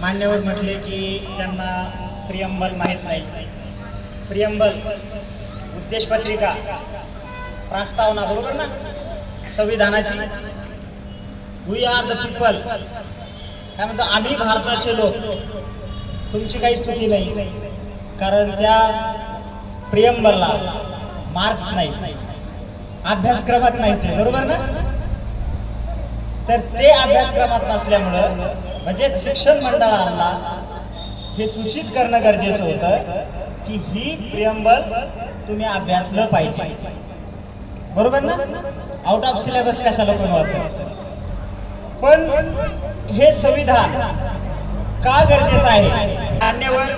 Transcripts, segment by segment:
मान्यवर म्हटले की त्यांना प्रियंबल माहीत नाही. प्रियंबल उद्देशपत्रिका प्रस्तावना बरोबर ना? संविधानाची. वी आर द पीपल काय म्हणतो? आम्ही भारताचे लोक. तुमची काही चुकी नाही. कारण त्या प्रियंबलला मार्क्स नाही. अभ्यासक्रमात नाही ते. बरोबर ना? तर ते अभ्यासक्रमात नसल्यामुळं म्हणजे शिक्षण मंडळांना हे सूचित करणं गरजेचं होतं की ही प्रियंबल तुम्ही अभ्यासलं पाहिजे. बरोबर ना? आउट ऑफ सिलेबस कशाला पण वाचायचं पण हे संविधान का गरजेचं आहे? मान्यवर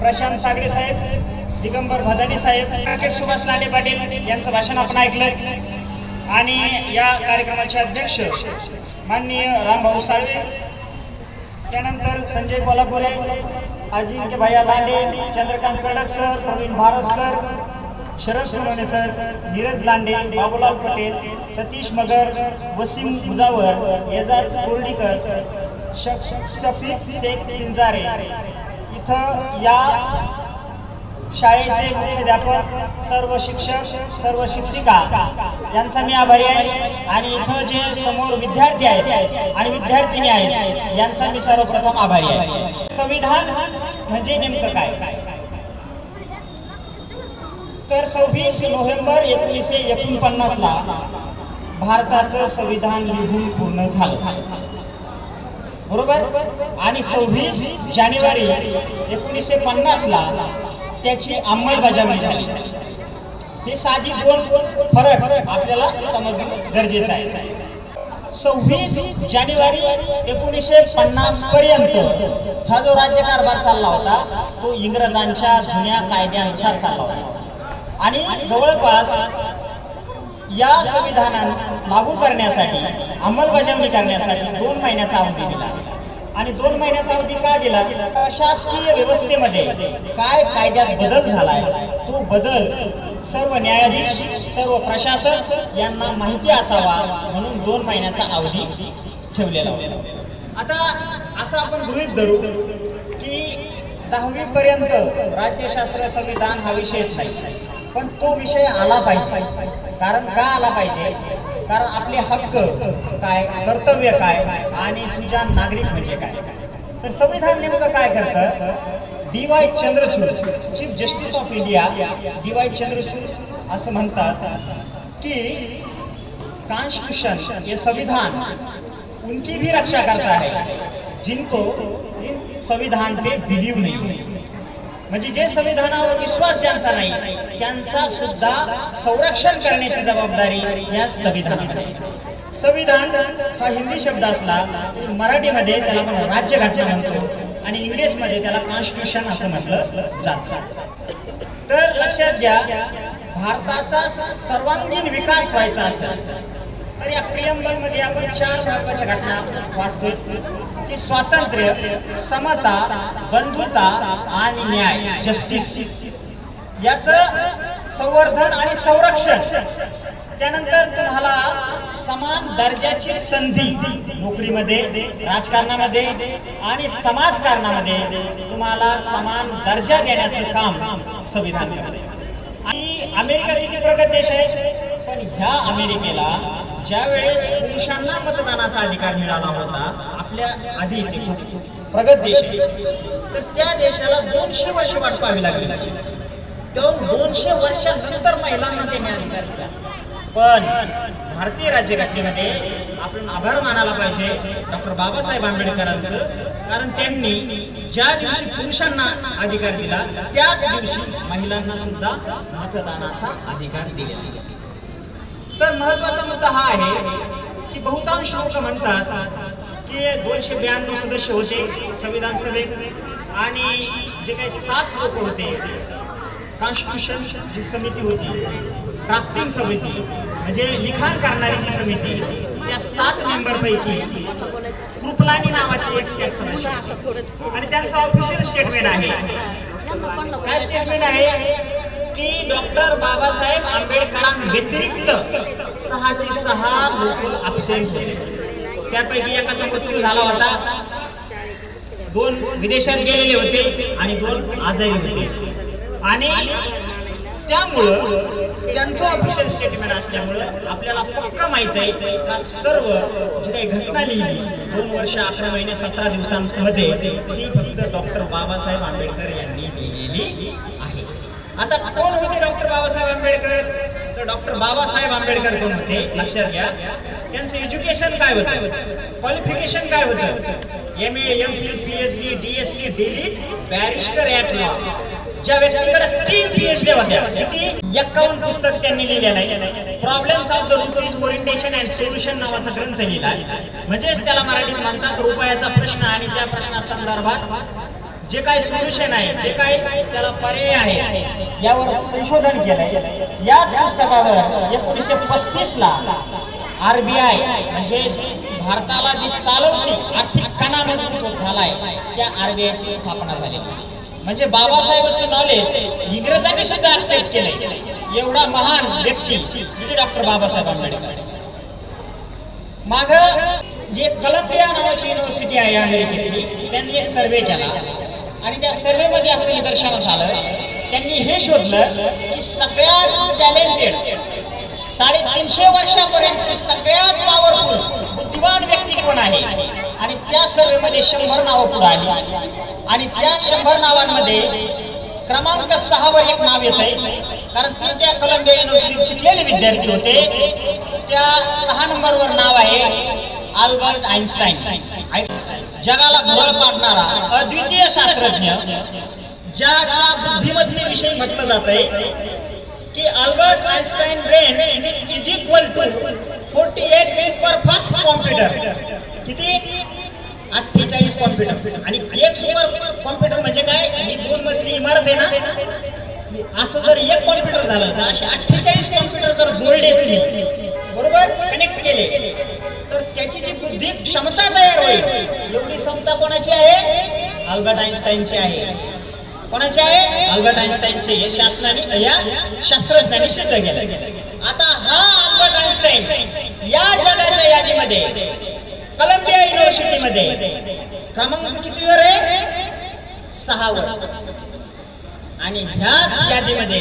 प्रशांत सागरे साहेब दिगंबर भदानी साहेब सुभाष लांडे पाटील यांचं भाषण आपण ऐकलं आणि या कार्यक्रमाचे अध्यक्ष माननीय रामभाऊ साळवे त्यानंतर संजय कोल्हापुरे अजिंक्य भैया लांडे चंद्रकांत कडक सर प्रवीण भारसकर शरद सोनवणे सर धीरज लांडे बाबूलाल पटेल सतीश मगर वसीम मुजावर एजाज कोर्डीकर श- शफीक शेख पिंजारे. इथं या शाळेचे मुख्याध्यापक सर्व शिक्षक सर्व शिक्षिका यांचा मी आभारी आहे. आणि इथं जे समोर विद्यार्थी आहेत आणि विद्यार्थिनी आहेत यांचा मी सर्वप्रथम आभारी आहे. संविधान म्हणजे नेमकं काय? तर सव्वीस नोव्हेंबर एकोणीसशे एकोणपन्नासला भारताचं संविधान लिहून पूर्ण झालं. बरोबर? आणि सव्वीस जानेवारी एकोणीसशे पन्नासला त्याची अंमलबजावणी झाली. हे साधी दोन फरक आपल्याला समजणं गरजेचं आहे. सव्वीस जानेवारी एकोणीसशे पन्नास पर्यंत हा जो राज्यकारभार चालला होता तो इंग्रजांच्या जुन्या कायद्यानुसार चालला होता. आणि जवळपास या संविधानात लागू करण्यासाठी अंमलबजावणी करण्यासाठी दोन महिन्याचा अवधी दिला. आणि दोन महिन्याचा अवधी का दिला? शासकीय व्यवस्थेमध्ये काय कायद्यात बदल झालाय? तो बदल सर्व न्यायाधीश सर्व प्रशासक यांना माहिती असावा म्हणून दोन महिन्याचा अवधी ठेवलेला होता. आता असं आपण गृहीत धरू की दहावी पर्यंत राज्यशास्त्र संविधान हा विषयच नाही पण तो विषय आला पाहिजे. कारण का आला पाहिजे? कारण आपले हक्क काय कर्तव्य काय आणि सुजान नागरिक म्हणजे काय? तर संविधान नेमकं काय करतं? D Y Chandrachud chief justice of India D Y Chandrachud असं म्हणतात की कॉन्स्टिट्यूशन ये संविधान उनकी भी रक्षा करता है जिनको इन संविधान पे बिलीव नाही म्हणजे जे संविधानावर विश्वास ज्यांचा नाही त्यांचा सुद्धा संरक्षण करण्याची जबाबदारी या संविधानामध्ये संविधान हा हिंदी शब्द असला मराठीमध्ये त्याला आपण राज्यघटना म्हणतो. आणि इंग्लिशमध्ये त्याला कॉन्स्टिट्यूशन असं म्हटलं जातं. तर लक्षात घ्या भारताचा सर्वांगीण विकास व्हायचा असेल तर या प्रियंबलमध्ये आपण चार महत्त्वाच्या घटना वाचतो की स्वातंत्र्य समता बंधुता आणि न्याय जस्टिस याचं संवर्धन आणि संरक्षण. त्यानंतर तुम्हाला समान दर्जाची संधी नोकरीमध्ये राजकारणामध्ये आणि समाजकारणामध्ये तुम्हाला समान दर्जा देण्याचं काम संविधान आणि अमेरिका किती प्रगत देश आहे? पण ह्या अमेरिकेला ज्या वेळेस पुरुषांना मतदानाचा अधिकार मिळाला होता आपल्या आधी प्रगत देश तर त्या देशाला दोनशे वर्ष वाट पाहावी लागली. दोनशे वर्षानंतर महिलांना देण्यात पण भारतीय राज्यघटनेमध्ये आपण आभार मानायला पाहिजे डॉक्टर बाबासाहेब आंबेडकरांचं. कारण त्यांनी ज्या दिवशी पुरुषांना अधिकार दिला त्याच दिवशी महिलांना सुद्धा मतदानाचा अधिकार दिला तर महत्त्वाचा मुद्दा हा आहे की बहुतांश लोक म्हणतात की दोनशे ब्याण्णव सदस्य होते संविधान सभेत आणि जे काही सात लोक होते कॉन्स्टिट्यूशन जी समिती होती ड्राफ्टिंग समिती म्हणजे लिखाण करणारी जी समिती त्या सात मेंबरपैकी कृपलानी नावाची एक त्या आणि त्यांचं ऑफिशियल स्टेटमेंट आहे. काय स्टेटमेंट आहे? की डॉक्टर बाबासाहेब आंबेडकरांव्यतिरिक्त सहाचे सहा लोक अबसेंट होते त्यापैकी एकाचा मृत्यू झाला होता. दोन विदेशात गेलेले होते आणि दोन आजारी होते. आणि त्यामुळं त्यांचं ऑफिशियल स्टेटमेंट असल्यामुळं आपल्याला पक्का माहीत आहे का सर्व जी काही घटना लिहिली दोन वर्ष अकरा महिने सतरा दिवसांमध्ये ती फक्त डॉक्टर बाबासाहेब आंबेडकर यांनी लिहिलेली आहे. आता कोण होते डॉक्टर बाबासाहेब आंबेडकर? तर डॉक्टर बाबासाहेब आंबेडकर कोण होते? लक्षात घ्या. त्यांचं एज्युकेशन काय होतं? क्वालिफिकेशन काय होतं? M A M P P H D D S C D Litt barrister at law ज्या व्यक्तीकडे तीन पीएचडी होत्या एक्कावन्न पुस्तक त्यांनी लिहिलेलं आहे. Problems of the rupees orientation and solution नावाचा ग्रंथ लिहिला आहे. म्हणजेच त्याला मराठीत म्हणतात रुपयाचा प्रश्न आणि त्या प्रश्नासंदर्भात जे काही सोल्युशन आहे जे काही त्याला पर्याय आहे यावर संशोधन केलंय. याच पुस्तकावर एकोणीसशे पस्तीस ला आरबीआय म्हणजे भारताला जी चालवती आर्थिक कणा मजबूत झालाय त्या आरबीआयची स्थापना झाली. म्हणजे बाबासाहेबांचं नॉलेज इंग्रजांनी सुद्धा ऍक्सेप्ट केलंय. एवढा महान व्यक्ती म्हणजे डॉक्टर बाबासाहेब आंबेडकर. माग जे कलंबिया नावाची युनिव्हर्सिटी आहे अमेरिकेतली त्यांनी एक सर्वे केला. आणि त्या सर्वे मध्ये असं निदर्शनास आलं त्यांनी हे शोधलं की सगळ्यात टॅलेंटेड साडेतीनशे वर्षापर्यंतची सगळ्यात पॉवरफुल बुद्धिमान व्यक्ती कोण आहे? आणि त्या सर्वेमध्ये शंभर नावं पुढे आली. आणि त्या शंभर नावांमध्ये क्रमांक सहावर एक नाव येत आहे कारण ते त्या कोलंबिया युनिव्हर्सिटीत शिकलेले विद्यार्थी होते. त्या सहा नंबरवर नाव आहे आल्बर्ट आईन्स्टाईन जगाला भोळ पाडणारा अद्वितीय शास्त्रज्ञ ज्याच्या बुद्धिमत्तेविषयी म्हटलं जात आहे की Albert Einstein brain is equal to forty eight super fast computer किती? अठ्ठेचाळीस कॉम्प्युटर आणि एक सुपर कॉम्प्युटर म्हणजे काय? ही दोन मजली इमारत आहे ना? असं जर एक कॉम्प्युटर झालं तर असे अठ्ठेचाळीस कॉम्प्युटर जर जोडले तुम्ही बरोबर? कनेक्ट केले. तर त्याची जी बुद्धी क्षमता तयार होईल एवढी क्षमता कोणाची आहे? अल्बर्ट आईन्स्टाईनची आहे. कोणाचे आहे? अल्बर्ट आईन्स्टाईनचे हे शास्त्राने या शास्त्रज्ञांनी सिद्ध केलं. आता हा अल्बर्ट आईन्स्टाईन या जगाच्या यादीमध्ये कोलंबिया युनिव्हर्सिटीमध्ये क्रमांक कितीवर आहे? सहावर. आणि ह्याच यादीमध्ये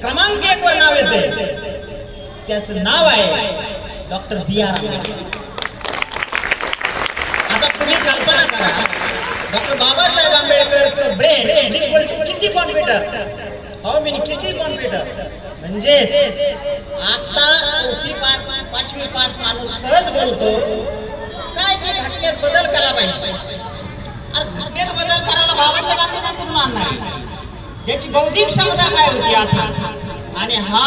क्रमांक एक वर नाव येते त्याचं नाव आहे डॉक्टर बी आर आंबेडकर. आता तुम्ही कल्पना करा डॉक्टर बाबासाहेब आंबेडकरचं ब्रेन इज इक्वल टू किती कॉम्प्युटर हाऊ मेनी किती कॉम्प्युटर म्हणजेच आता चौथी पास पाचवी पास माणूस सहज बोलतो काय ते घटनेत बदल करायला पाहिजे? अरे घटनेत बदल करायला बाबासाहेब आंबेडकर कुठून आणणार? बौद्धिक क्षमता काय होती आता? आणि हा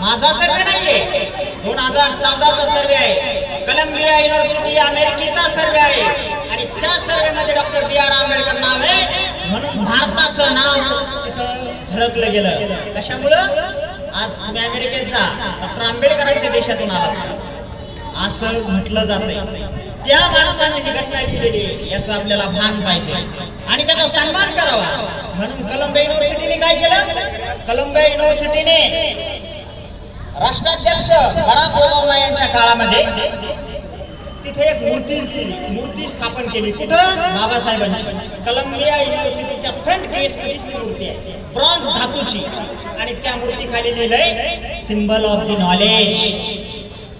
माझा सर्वे नाहीये. दोन हजार चौदाचा सर्वे आहे. कलंबिया युनिव्हर्सिटी अमेरिकेचा सर्वे आहे. आणि त्या सर्वे मध्ये डॉक्टर बी आर आंबेडकर नाव आहे. म्हणून भारताचं नाव झळकलं गेलं. कशामुळं? आज तुम्ही अमेरिकेत जा. डॉक्टर आंबेडकरांच्या देशातून आला असं म्हटलं जातंय. त्या माणसाने ही घटना लिहिलेली याचं आपल्याला भान पाहिजे. आणि त्याचा सन्मान करावा. म्हणून कोलंबिया युनिव्हर्सिटीने काय केलं? कोलंबिया युनिव्हर्सिटीने राष्ट्राध्यक्ष बराक ओबामा यांच्या काळामध्ये तिथे एक मूर्ती मूर्ती स्थापन केली. कुठं? बाबासाहेबांची. कलंबिया युनिव्हर्सिटीच्या फ्रंट गेट मूर्ती आहे. ब्रॉन्झ धातूची. आणि त्या मूर्ती खाली लिहिलंय सिम्बल ऑफ द नॉलेज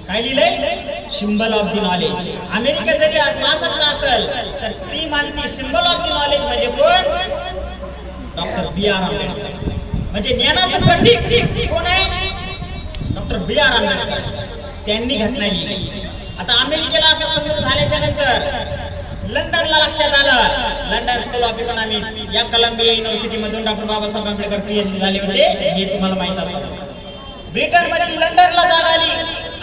काय लिहिलंय? Symbol of the knowledge America जरी आज महासत्ता असेल तर ती मानती सिम्बल ऑफ द नॉलेज म्हणजे कोण? Doctor B R Ambedkar. म्हणजे ज्ञानाचं प्रतीक कोण आहे? Doctor B R Ambedkar. त्यांनी घटना लिहिली. आता अमेरिकेला असं समजून झाल्याच्यानंतर लंडनला लक्षात आलं. लंडन स्कूल ऑफ इकॉनॉमिक्स या कलंबिया युनिव्हर्सिटी मधून डॉक्टर बाबासाहेब आंबेडकर पीएचडी झाले होते. हे तुम्हाला माहीत असत ब्रिटनमध्ये लंडनला जाग आली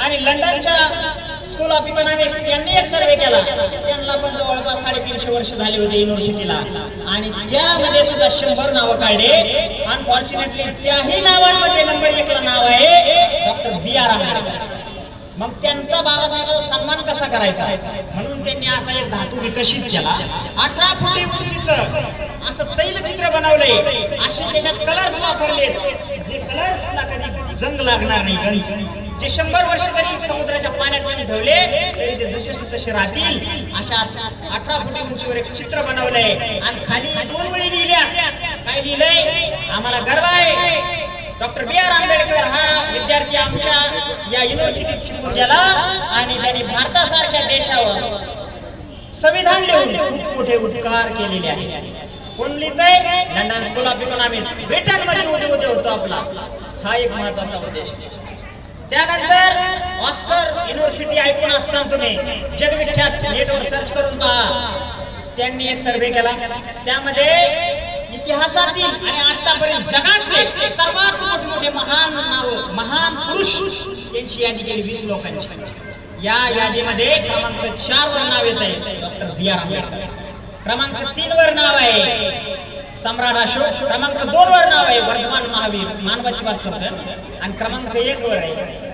आणि लंडनच्या स्कूल ऑफ इकॉनॉमिक्स यांनी एक सर्वे केला. त्यांना पण जवळपास साडेतीनशे वर्ष झाले होते युनिव्हर्सिटीला आणि त्यामध्ये सुद्धा शंभर नावं काढले. अनफॉर्च्युनेटली त्याही नावांमध्ये नंबर एकला नाव आहे डॉक्टर बी आर आंबेडकर. मग त्यांचा बाबासाहेबांचा सन्मान कसा करायचा? म्हणून त्यांनी असा एक धातू विकसित केला. अठरा फुटी उंचीचं असं तैलचित्र बनवलंय. असे त्याच्यात कलर्स वापरलेत. जे कलर्सला कधी जंग लागणार नाही गंज. जे शंभर वर्ष कधी समुद्राच्या पाण्यात पाणी ठेवले तरी ते जसे तसे राहतील. अशा अठरा फुटी उंचीवर एक चित्र बनवलंय. आणि खाली दोन वेळी लिहिल्या काय लिहिलंय? आम्हाला गर्व आहे. डॉक्टर बी आर आंबेडकर हा विद्यार्थी आमच्या या युनिव्हर्सिटीत शिकून गेला आणि त्यांनी भारतासारख्या देशावर संविधान लिहून खूप मोठे उपकार केलेले आहे कोण लिहितंय? लंडन स्कूल ऑफ इकॉनॉमिक्स ब्रिटनमध्ये उद्योग उदय होतो आपला. हा एक महत्त्वाचा उद्देश. त्यानंतर ऑस्कर युनिव्हर्सिटी ऐकून असताना तुम्ही जगविख्यात नेटवर सर्च करून पहा. त्यांनी एक सर्वे केला. त्यामध्ये इतिहासातील आणि आतापर्यंत जगातले सर्वात मोठमोठे महान नाव महान पुरुष यांची यादी केली वीस लोकांची. या यादीमध्ये क्रमांक चार वर नाव येत आहे डॉक्टर बी आर आंबेडकर. क्रमांक तीन वर नाव आहे सम्राट अशोक. क्रमांक दोन वर नाव आहे वर्धमान महावीर मानवाची बात करतो आणि क्रमांक एक वर आहे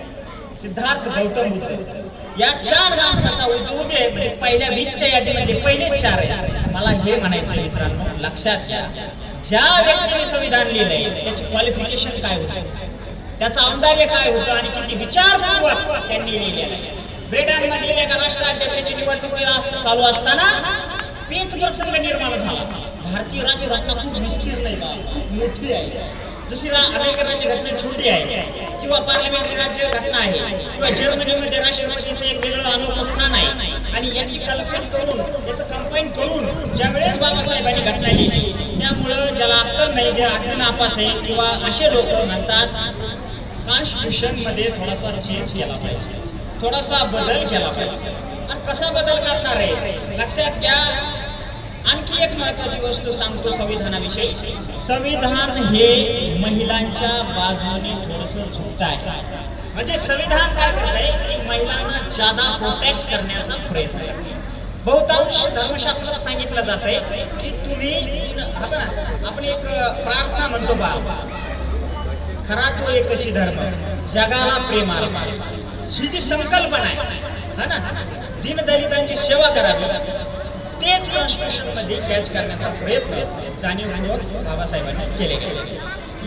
सिद्धार्थ गौतम बुद्ध. या चार माणसाचा उद्योग म्हणजे पहिल्या वीसच्या यादीमध्ये पहिले चार आहे. मला हे म्हणायचं मित्रांनो लक्षात घ्या. ज्या व्यक्तीने संविधान लिहिलंय त्याचे क्वालिफिकेशन काय होतं? त्याचं औदार्य काय होतं आणि किती विचारपूर्वक त्यांनी लिहिलेलं आहे? ब्रिटनमधील एका राष्ट्राध्यक्षाची निवडणुकीला चालू असताना पेच प्रसंग निर्माण झाला. भारतीय राज्य खूप विस्तीर्ण आहे. मोठी आहे. जशी रा- अमेरिकन छोटी आहे किंवा पार्लमेंटरी राज्यघटना आहे किंवा जर्मनीमध्ये राष्ट्रपतीचं एक वेगळं अनुभव स्थान आहे. आणि याची कल्पना करून याचं कंपाईन करून ज्या वेळेस बाबासाहेबांनी घटना लिहिली त्यामुळं ज्याला अक्कल नाही जे अक्कल नापास आहे किंवा असे लोक म्हणतात कॉन्स्टिट्यूशनमध्ये थोडासा चेंज केला पाहिजे थोडासा बदल केला पाहिजे. आणि कसा बदल करणार आहे? लक्षात घ्या आणखी एक महत्वाची वस्तू सांगतो संविधानाविषयी. संविधान हे महिलांच्या बाजूने थोडस झुकत आहे. म्हणजे संविधान काय करत आहे की महिलांना जादा प्रोटेक्ट करण्याचा प्रयत्न करते बहुतांश धर्मशास्त्रात सांगितलं जात आहे की तुम्ही आपण आपण एक प्रार्थना म्हणतो बा. खरा तो एकची धर्म जगाला प्रेम ही जी संकल्पना आहे हा ना दीनदलितांची सेवा करावी. तेच कॉन्स्टिट्यूशनमध्ये कॅच करण्याचा प्रयत्न जाणीवपूर्वक बाबासाहेबांनी केले गेले.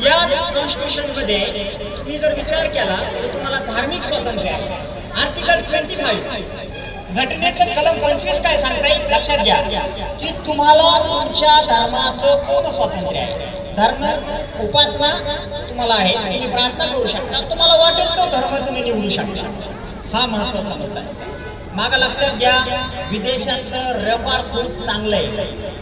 याच कॉन्स्टिट्यूशनमध्ये तुम्ही जर विचार केला तर तुम्हाला धार्मिक स्वातंत्र्य आहे. Article twenty five. घटनेचं कलम पंचवीस काय सांगताय? लक्षात घ्या. की तुम्हाला तुमच्या धर्माचं पूर्ण स्वातंत्र्य आहे. धर्म उपासना तुम्हाला आहे. तुम्ही प्रार्थना करू शकता. तुम्हाला वाटेल तो धर्म तुम्ही निवडू शकता. हा महत्त्वाचा मुद्दा आहे. माग लक्षात घ्या विदेशाचं रेकॉर्ड खूप चांगलं आहे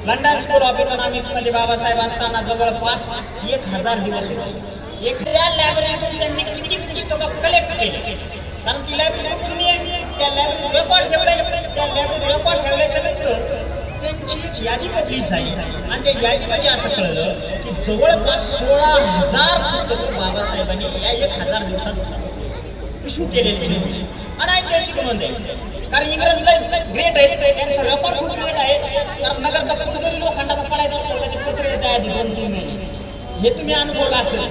लंडन स्कूल ऑफ इकॉनॉमिक्समध्ये बाबासाहेब असताना जवळपास एक हजार दिवस होते. एक लायब्ररीतून त्यांनी किती पुस्तकं कलेक्ट केले. कारण ती लायब्ररी खूप जुनी आहे. त्या लायब्ररी रेकॉर्ड ठेवले त्या लायब्ररी रेकॉर्ड ठेवल्याच्या नंतर त्यांची यादी पब्लिश झाली. आणि त्या यादीमध्ये असं कळलं की जवळपास सोळा हजार पुस्तकं बाबासाहेबांनी या एक हजार दिवसात इशू केलेली होती. आणि ऐतिहासिक कारण इंग्रज ग्रेट आहे त्यांचा व्यापार खूप ग्रेट आहे. कारण नगरचा खर्च जरी लोखंडाचा पडायचा असतो त्याचे पत्र येत आहे आधी दोन तीन महिने. हे तुम्ही अनुभवलं असेल.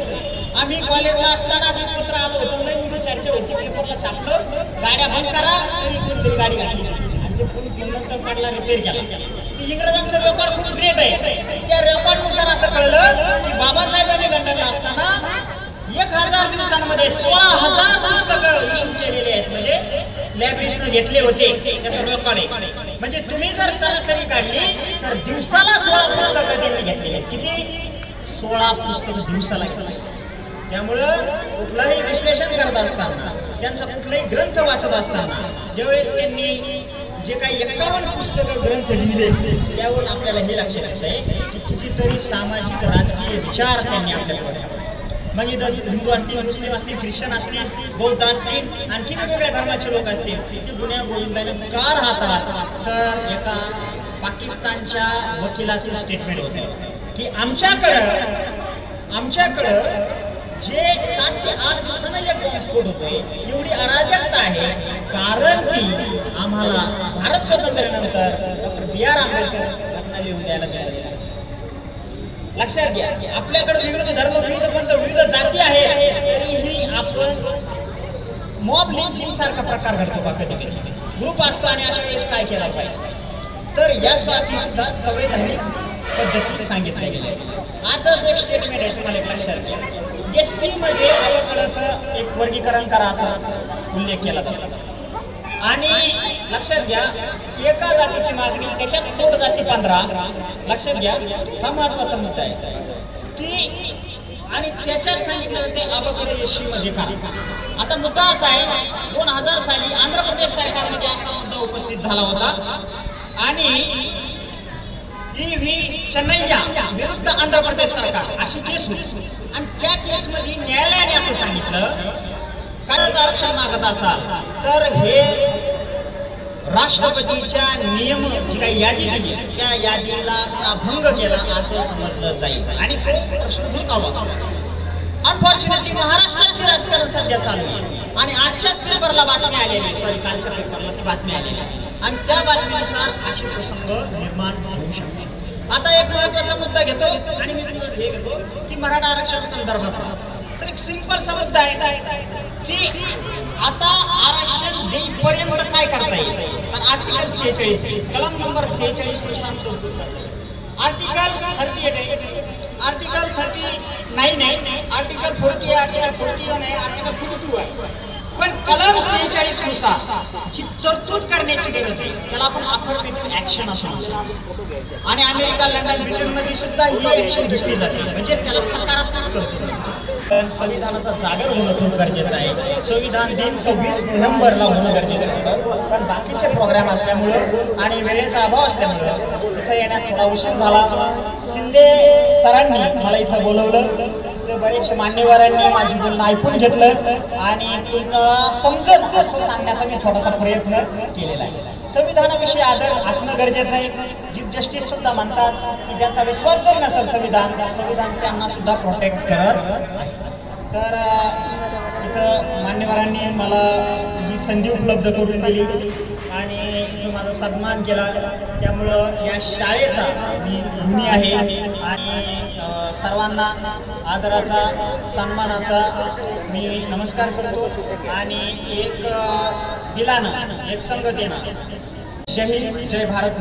आम्ही कॉलेजला असताना ते पत्र आलो होतो नाही मुलं चर्चा होती. पेपरला छापलं. गाड्या बंद करा तरी कोणतरी गाडी घातली. आणि ते कोणी नंतर पडला रिपेअर केला. ते इंग्रजांचं रेकॉर्ड खूप ग्रेट आहे. त्या रेकॉर्डनुसार असं कळलं की बाबासाहेबांनी लंडनला असताना एक हजार दिवसांमध्ये सोळा हजार पुस्तकं इश्यू केलेली आहेत. म्हणजे लायब्ररीनं घेतले होते त्याचं लोकांनी म्हणजे तुम्ही जर सरासरी काढली तर दिवसाला सोळा पुस्तकं त्यांनी घेतलेली आहेत. किती? सोळा पुस्तक दिवसाला त्यामुळं कुठलंही विश्लेषण करत असताना त्यांचा कुठलाही ग्रंथ वाचत असताना ज्यावेळेस त्यांनी जे काही एकावन्न पुस्तकं ग्रंथ लिहिले त्यावरून आपल्याला हे लक्षात येत आहे की कितीतरी सामाजिक राजकीय विचार त्यांनी आपल्याकडे मग इथं हिंदू असतील मुस्लिम असतील ख्रिश्चन असतील बौद्ध असतील आणखी वेगवेगळ्या धर्माचे लोक असतील ते गुन्ह्या गोविंदाने का राहतात तर एका पाकिस्तानच्या वकिलाचं स्टेटमेंट होतं की आमच्याकडं आमच्याकडं जे सात ते आठ दिवसांना एक बॉम्बस्फोट होतोय एवढी अराजकता आहे. कारण की आम्हाला भारत स्वातंत्र्यानंतर डॉक्टर बी आर आंबेडकर लिहून द्यायला मिळालेलं लक्षात घ्या. आपल्याकडे विविध धर्म विविध पंथ विविध जाती आहे. तरीही आपण मॉब लिंचिंग सारखा प्रकार घडतो बा कधी कधी. ग्रुप असतो आणि अशा वेळेस काय केला पाहिजे? तर यासाठी सुद्धा संवैधानिक पद्धतीने सांगितल्या गेल्या आहेत. आजच एक स्टेटमेंट आहे तुम्हाला एक लक्षात घ्या. एस सी मध्ये आयोगाचं एक वर्गीकरण करा असा उल्लेख केला जातो आणि लक्षात घ्या एका जातीची मागणी त्याच्यात पोट जाती पंधरा. लक्षात घ्या हा महत्त्वाचा मुद्दा आहे. की आणि त्याच्यात सांगितलं जाते अबकर का आता मुद्दा असा आहे दोन हजार साली आंध्र प्रदेश सरकारमध्ये असा मुद्दा उपस्थित झाला होता. आणि ई व्ही चेन्नैया विरुद्ध आंध्र प्रदेश सरकार अशी केस होती. आणि त्या केसमध्ये न्यायालयाने असं सांगितलं करायचं आरक्षण मागत असाल तर हे राष्ट्रपतीच्या नियम जी काही यादी दिली त्या यादीला भंग केला असं समजलं जाईल. आणि तो प्रश्न अनफॉर्च्युनेटली महाराष्ट्राचे राजकारण सध्या चालू आहे. आणि आजच्याच पेपरला बातमी आलेली आहे. सॉरी कालच्या पेपरला ती बातमी आलेली आहे. आणि त्या बातमीनुसार असे प्रसंग निर्माण होऊ शकतात. आता एक महत्त्वाचा मुद्दा घेतो आणि मी तुला हे घेतो की मराठा आरक्षण संदर्भात तर एक सिंपल मुद्दा आहे की आता आरक्षण देईपर्यंत काय करता येईल? तर आर्टिकल सेहेचाळीस कलम नंबर सेहेचाळीसनुसार तरतूद करता article thirty eight article thirty nine आहे. Article forty article forty one आहे आर्टिकल फिफ्टी टू आहे. पण कलम सेहेचाळीसनुसार जी तरतूद करण्याची गरज आहे. त्याला आपण अफर्मेटिव्ह ऍक्शन असं म्हणतो. आणि अमेरिका लंडन ब्रिटनमध्ये सुद्धा ही ऍक्शन घेतली जाते. म्हणजे त्याला सकारात्मक तरतूद संविधानाचा जागर होणं खूप गरजेचं आहे. संविधान दिन सव्वीस नोव्हेंबरला होणं गरजेचं होतं पण बाकीचे प्रोग्राम असल्यामुळं आणि वेळेचा अभाव असल्यामुळं इथं येण्यास थोडा उशीर झाला. शिंदे सरांनी मला इथं बोलवलं. तर बरेचसे मान्यवरांनी माझी बोलणं ऐकून घेतलं आणि तुला समजून असं सांगण्याचा मी थोडासा प्रयत्न केलेला आहे. संविधानाविषयी आदर असणं गरजेचं आहे. चीफ जस्टिस सुद्धा म्हणतात की ज्यांचा विश्वास जर नसेल संविधान संविधान त्यांना सुद्धा प्रोटेक्ट करत तर इथं मान्यवरांनी मला ही संधी उपलब्ध करून दिली आणि माझा सन्मान केला त्यामुळं या शाळेचा मी ऋणी आहे. आणि सर्वांना आदराचा सन्मानाचा मी नमस्कार करतो आणि एक दिलानं एक संघ जय हिंद जय भारत